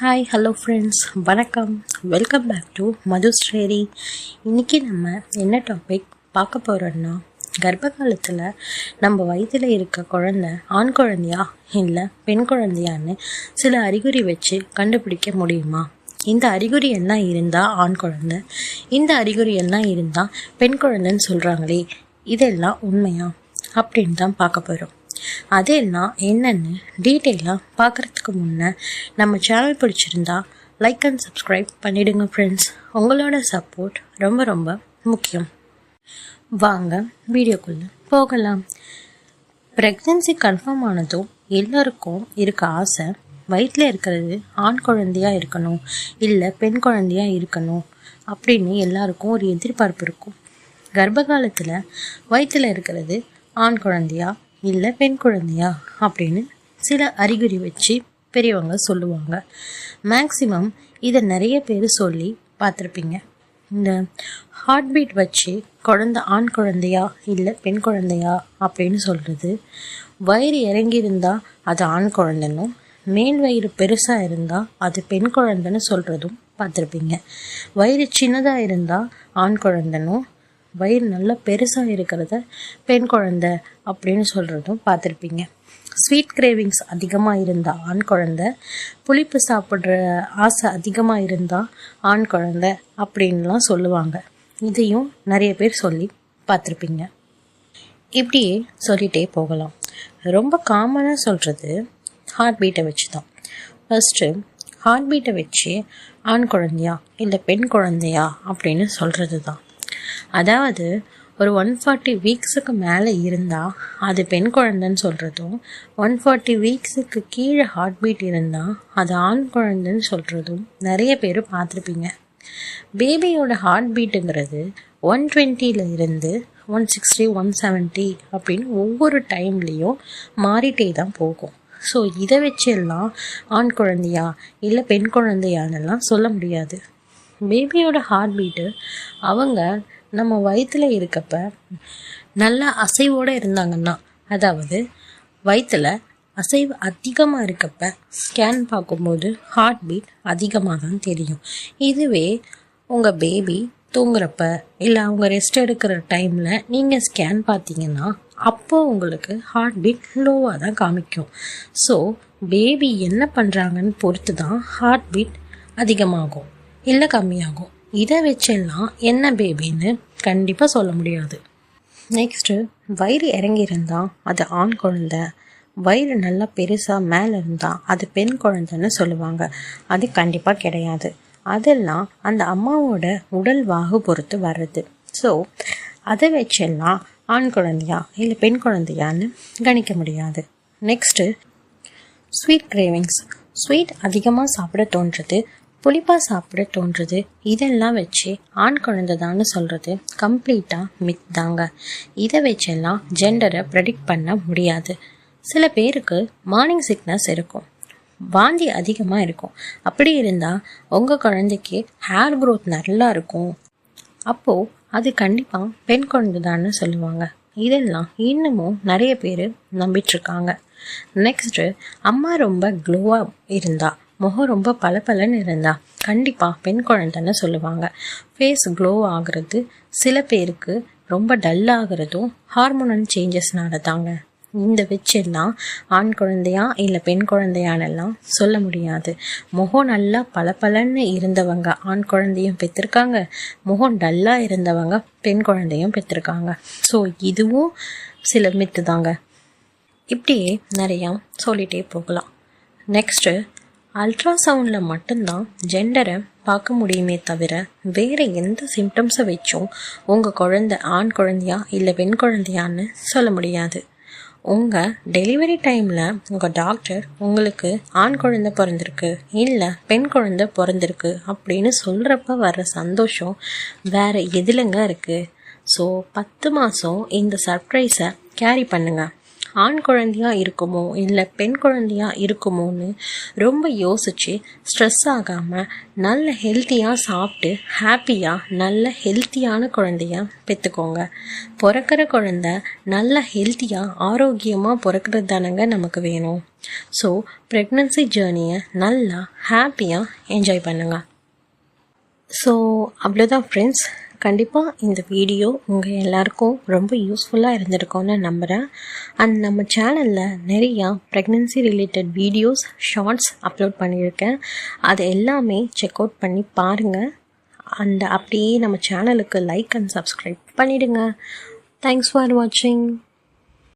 Hi hello friends வணக்கம். Welcome back to மதுஸ்ரேரி இன்றைக்கி நம்ம என்ன டாபிக் பார்க்க போகிறோன்னா கர்ப்ப காலத்தில் நம்ம வயிற்றில் இருக்க குழந்த ஆண் குழந்தையா இல்லை பெண் குழந்தையான்னு சில அறிகுறி வச்சு கண்டுபிடிக்க முடியுமா? இந்த அறிகுறி எல்லாம் இருந்தால் ஆண் குழந்தை? இந்த அறிகுறி எல்லாம் இருந்தால் பெண் குழந்தைன்னு சொல்கிறாங்களே இதெல்லாம் உண்மையா? அப்படின்னு தான் பார்க்க போகிறோம் அதெல்லாம் என்னென்னு டீட்டெயிலாக பார்க்குறதுக்கு முன்னே நம்ம சேனல் பிடிச்சிருந்தா லைக் அண்ட் சப்ஸ்கிரைப் பண்ணிடுங்க ஃப்ரெண்ட்ஸ் உங்களோட சப்போர்ட் ரொம்ப ரொம்ப முக்கியம். வாங்க வீடியோக்குள்ளே போகலாம். ப்ரெக்னென்சி கன்ஃபார்ம் ஆனதும் எல்லோருக்கும் இருக்க ஆசை வயிற்றில் இருக்கிறது ஆண் குழந்தையாக இருக்கணும் இல்லை பெண் குழந்தையாக இருக்கணும் அப்படின்னு எல்லாருக்கும் ஒரு எதிர்பார்ப்பு இருக்கும். கர்ப்ப காலத்தில் வயிற்றில் இருக்கிறது ஆண் குழந்தையா இல்லை பெண் குழந்தையா? அப்படின்னு சில அறிகுறி வச்சு பெரியவங்க சொல்லுவாங்க. மேக்சிமம் இதை நிறைய பேர் சொல்லி பார்த்துருப்பீங்க. இந்த ஹார்ட் பீட் வச்சு குழந்த ஆண் குழந்தையா இல்லை பெண் குழந்தையா அப்படின்னு சொல்கிறது வயிறு இறங்கியிருந்தால் அது ஆண் குழந்தைன்னும் மேல் வயிறு பெருசாக இருந்தால் அது பெண் குழந்தைன்னு சொல்கிறதும் பார்த்துருப்பீங்க. வயிறு சின்னதாக இருந்தால் ஆண் குழந்தைனும் வயிறு நல்லா பெருசாக இருக்கிறத பெண் குழந்தை அப்படின்னு சொல்கிறதும் பார்த்துருப்பீங்க. ஸ்வீட் கிரேவிங்ஸ் அதிகமாக இருந்தால் ஆண் குழந்த புளிப்பு சாப்பிட்ற ஆசை அதிகமாக இருந்தால் ஆண் குழந்த அப்படின்லாம் சொல்லுவாங்க. இதையும் நிறைய பேர் சொல்லி பார்த்துருப்பீங்க. இப்படியே சொல்லிகிட்டே போகலாம். ரொம்ப காமனாக சொல்கிறது ஹார்ட் பீட்டை வச்சு தான் ஃபஸ்ட்டு ஹார்ட் பீட்டை வச்சு ஆண் குழந்தையா இல்லை பெண் குழந்தையா அப்படின்னு சொல்கிறது தான் அதாவது ஒரு ஒன் ஃபார்ட்டி வீக்ஸுக்கு மேலே இருந்தால் அது பெண் குழந்தைன்னு சொல்கிறதும் ஒன் ஃபார்ட்டி வீக்ஸுக்கு கீழே ஹார்ட் பீட் இருந்தால் அது ஆண் குழந்தைன்னு சொல்கிறதும் நிறைய பேர் பார்த்துருப்பீங்க. பேபியோட ஹார்ட் பீட்டுங்கிறது ஒன் டுவெண்ட்டியில் இருந்து ஒன் சிக்ஸ்டி ஒன் செவன்ட்டி அப்படின்னு ஒவ்வொரு டைம்லேயும் மாறிட்டே தான் போகும். ஸோ இதை வச்சு எல்லாம் ஆண் குழந்தையா இல்லை பெண் குழந்தையானெல்லாம் சொல்ல முடியாது. பேபியோட ஹார்ட் பீட்டு அவங்க நம்ம வயிற்றில் இருக்கப்ப நல்லா அசைவோடு இருந்தாங்கன்னா அதாவது வயிற்றில் அசைவு அதிகமாக இருக்கப்ப ஸ்கேன் பார்க்கும்போது ஹார்ட் பீட் அதிகமாக தான் தெரியும். இதுவே உங்கள் பேபி தூங்குறப்ப இல்லை அவங்க ரெஸ்ட் எடுக்கிற டைமில் நீங்கள் ஸ்கேன் பார்த்தீங்கன்னா அப்போது உங்களுக்கு ஹார்ட் பீட் லோவாக தான் காமிக்கும். ஸோ பேபி என்ன பண்ணுறாங்கன்னு பொறுத்து தான் ஹார்ட் பீட் அதிகமாகும். இல்லை கம்மியாகும். இதை வச்செல்லாம் என்ன பேபின்னு கண்டிப்பாக சொல்ல முடியாது. நெக்ஸ்ட்டு வயிறு இறங்கியிருந்தால் அது ஆண் குழந்த. வயிறு நல்லா பெருசாக மேலே இருந்தால் அது பெண் குழந்தைன்னு சொல்லுவாங்க. அது கண்டிப்பாக கிடையாது. அதெல்லாம் அந்த அம்மாவோட உடல் வாகு பொறுத்து வர்றது. ஸோ அதை வச்செல்லாம் ஆண் குழந்தையா இல்லை பெண் குழந்தையான்னு கணிக்க முடியாது. நெக்ஸ்ட்டு ஸ்வீட் கிரேவிங்ஸ் ஸ்வீட் அதிகமாக சாப்பிட தோன்றது புளிப்பாக சாப்பிட தோன்றுது. இதெல்லாம் வச்சு ஆண் குழந்தை தான் சொல்கிறது கம்ப்ளீட்டாக மித் தாங்க. இதை வச்செல்லாம் ஜெண்டரை ப்ரெடிக்ட் பண்ண முடியாது. சில பேருக்கு மார்னிங் சிக்னஸ் இருக்கும். வாந்தி அதிகமாக இருக்கும். அப்படி இருந்தால் உங்கள் குழந்தைக்கு ஹேர் க்ரோத் நல்லா இருக்கும். அப்போது அது கண்டிப்பாக பெண் குழந்தை தான் சொல்லுவாங்க. இதெல்லாம் இன்னமும் நிறைய பேர் நம்பிட்டுருக்காங்க நெக்ஸ்ட்டு அம்மா ரொம்ப க்ளோவாக இருந்தால் முகம் ரொம்ப பளபளன்னு இருந்தா கண்டிப்பாக பெண் குழந்தைன்னு சொல்லுவாங்க. ஃபேஸ் க்ளோ ஆகிறது சில பேருக்கு ரொம்ப டல்லாகிறதும் ஹார்மோனல் சேஞ்சஸ்னால தாங்க. இந்த வச்செல்லாம் ஆண் குழந்தையா இல்லை பெண் குழந்தையானெல்லாம் சொல்ல முடியாது. முகம் நல்லா பளபளன்னு இருந்தவங்க ஆண் குழந்தையும் பெற்றிருக்காங்க முகம் டல்லாக இருந்தவங்க பெண் குழந்தையும் பெற்றிருக்காங்க ஸோ இதுவும் சில மித்து தாங்க. இப்படியே நிறையா சொல்லிகிட்டே போகலாம். நெக்ஸ்ட்டு அல்ட்ராசவுண்டில் மட்டும்தான் ஜெண்டரை பார்க்க முடியுமே தவிர வேறு எந்த சிம்டம்ஸை வச்சும் உங்கள் குழந்தை ஆண் குழந்தையா இல்லை பெண் குழந்தையான்னு சொல்ல முடியாது. உங்கள் டெலிவரி டைமில் உங்கள் டாக்டர் உங்களுக்கு ஆண் குழந்தை பிறந்திருக்கு இல்லை பெண் குழந்தை பிறந்திருக்கு அப்படின்னு சொல்கிறப்ப வர்ற சந்தோஷம் வேறு எதிலங்க இருக்குது ஸோ பத்து மாதம் இந்த சர்ப்ரைஸை கேரி பண்ணுங்கள் ஆண் குழந்தையா இருக்குமோ இல்லை பெண் குழந்தையா இருக்குமோன்னு ரொம்ப யோசித்து ஸ்ட்ரெஸ் ஆகாமல் நல்ல ஹெல்த்தியாக சாப்பிட்டு ஹாப்பியாக நல்ல ஹெல்த்தியான குழந்தையாக பெற்றுக்கோங்க பிறக்கிற குழந்த நல்ல ஹெல்த்தியாக ஆரோக்கியமாக பிறக்கிறது தானங்க நமக்கு வேணும். ஸோ ப்ரெக்னன்சி ஜேர்னியை நல்லா ஹாப்பியாக என்ஜாய் பண்ணுங்கள் ஸோ அவ்வளோதான் ஃப்ரெண்ட்ஸ் கண்டிப்பாக இந்த வீடியோ உங்கள் எல்லாருக்கும் ரொம்ப யூஸ்ஃபுல்லாக இருந்திருக்கும்னு நம்புகிறேன் அண்ட் நம்ம சேனலில் நிறையா pregnancy related videos shorts upload பண்ணியிருக்கேன். அது எல்லாமே செக் அவுட் பண்ணி பாருங்கள் அண்ட் அப்படியே நம்ம சேனலுக்கு லைக் அண்ட் சப்ஸ்கிரைப் பண்ணிவிடுங்க தேங்க்ஸ் ஃபார் வாட்சிங்